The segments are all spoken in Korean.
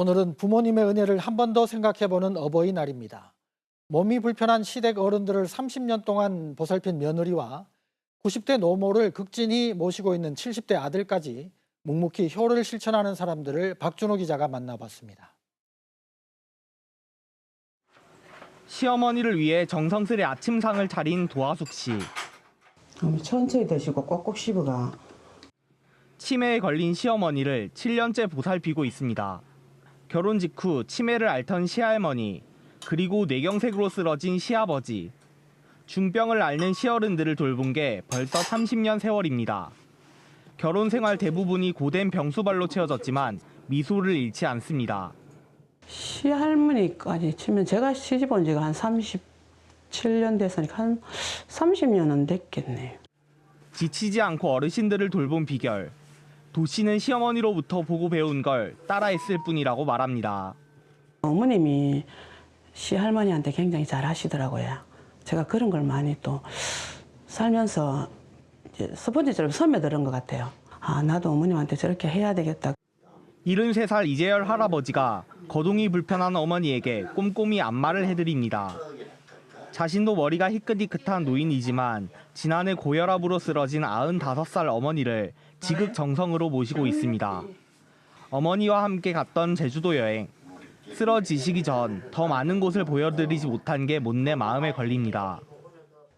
오늘은 부모님의 은혜를 한 번 더 생각해보는 어버이날입니다. 몸이 불편한 시댁 어른들을 30년 동안 보살핀 며느리와 90대 노모를 극진히 모시고 있는 70대 아들까지 묵묵히 효를 실천하는 사람들을 박준호 기자가 만나봤습니다. 시어머니를 위해 정성스레 아침상을 차린 도하숙 씨. 천천히 드시고 꼭꼭 씹어가. 치매에 걸린 시어머니를 7년째 보살피고 있습니다. 결혼 직후 치매를 앓던 시할머니, 그리고 뇌경색으로 쓰러진 시아버지, 중병을 앓는 시어른들을 돌본 게 벌써 30년 세월입니다. 결혼 생활 대부분이 고된 병수발로 채워졌지만 미소를 잃지 않습니다. 시할머니까지 치면 제가 시집 온 지가 한 37년 됐으니까 한 30년은 됐겠네요. 지치지 않고 어르신들을 돌본 비결. 도씨는 시어머니로부터 보고 배운 걸 따라했을 뿐이라고 말합니다. 어머님이 시할머니한테 굉장히 잘 하시더라고요. 제가 그런 걸 많이 또 살면서 스펀지처럼 스며들은 것 같아요. 아, 나도 어머님한테 저렇게 해야 되겠다. 73살 이재열 할아버지가 거동이 불편한 어머니에게 꼼꼼히 안마를 해드립니다. 자신도 머리가 희끗희끗한 노인이지만 지난해 고혈압으로 쓰러진 95살 어머니를 지극정성으로 모시고 있습니다. 어머니와 함께 갔던 제주도 여행. 쓰러지시기 전 더 많은 곳을 보여드리지 못한 게 못내 마음에 걸립니다.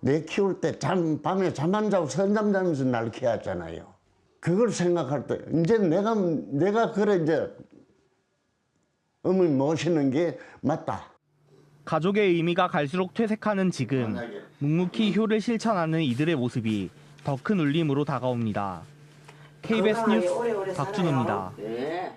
내 키울 때 잠, 밤에 잠 안 자고 선잠 자면서 날 키웠잖아요. 그걸 생각할 때, 이제 내가, 내가 그래, 이제, 어머니 모시는 게 맞다. 가족의 의미가 갈수록 퇴색하는 지금 묵묵히 효를 실천하는 이들의 모습이 더 큰 울림으로 다가옵니다. KBS 뉴스 박준호입니다. 네.